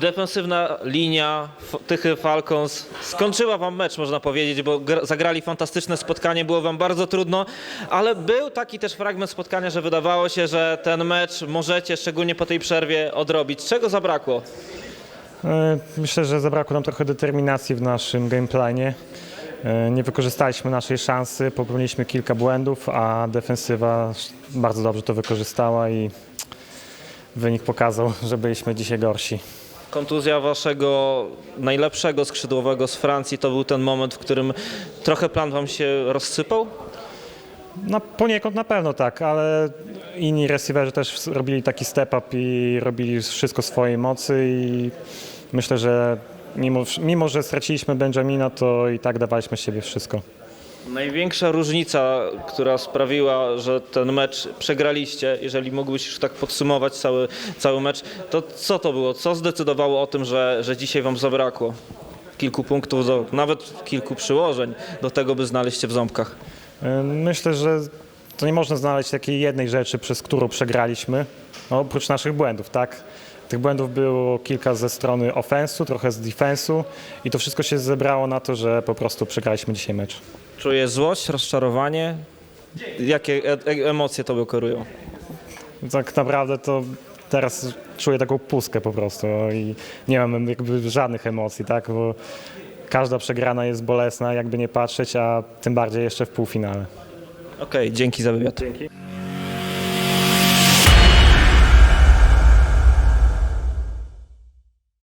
Defensywna linia F- Tychy Falcons skończyła wam mecz, można powiedzieć, bo gra- zagrali fantastyczne spotkanie, było wam bardzo trudno, ale był taki też fragment spotkania, że wydawało się, że ten mecz możecie, szczególnie po tej przerwie, odrobić. Czego zabrakło? E, Myślę, że zabrakło nam trochę determinacji w naszym gameplanie. E, Nie wykorzystaliśmy naszej szansy, popełniliśmy kilka błędów, a defensywa bardzo dobrze to wykorzystała i wynik pokazał, że byliśmy dzisiaj gorsi. Kontuzja waszego najlepszego skrzydłowego z Francji to był ten moment, w którym trochę plan wam się rozsypał? No, poniekąd na pewno tak, ale inni receiverzy też robili taki step up i robili wszystko swojej mocy i myślę, że mimo, mimo że straciliśmy Benjamina, to i tak dawaliśmy z siebie wszystko. Największa różnica, która sprawiła, że ten mecz przegraliście, jeżeli mógłbyś już tak podsumować cały, cały mecz, to co to było? Co zdecydowało o tym, że, że dzisiaj wam zabrakło? Kilku punktów, do, nawet kilku przyłożeń do tego, by znaleźć się w ząbkach. E, Myślę, że to nie można znaleźć takiej jednej rzeczy, przez którą przegraliśmy, no, oprócz naszych błędów, tak? Tych błędów było kilka ze strony ofensu, trochę z defensu i to wszystko się zebrało na to, że po prostu przegraliśmy dzisiaj mecz. Czujesz złość, rozczarowanie? Jakie e- e- emocje tobie kierują? Tak naprawdę to teraz czuję taką pustkę po prostu i nie mam jakby żadnych emocji, tak? Bo każda przegrana jest bolesna, jakby nie patrzeć, a tym bardziej jeszcze w półfinale. Okej, dzięki za wywiad. Dzięki.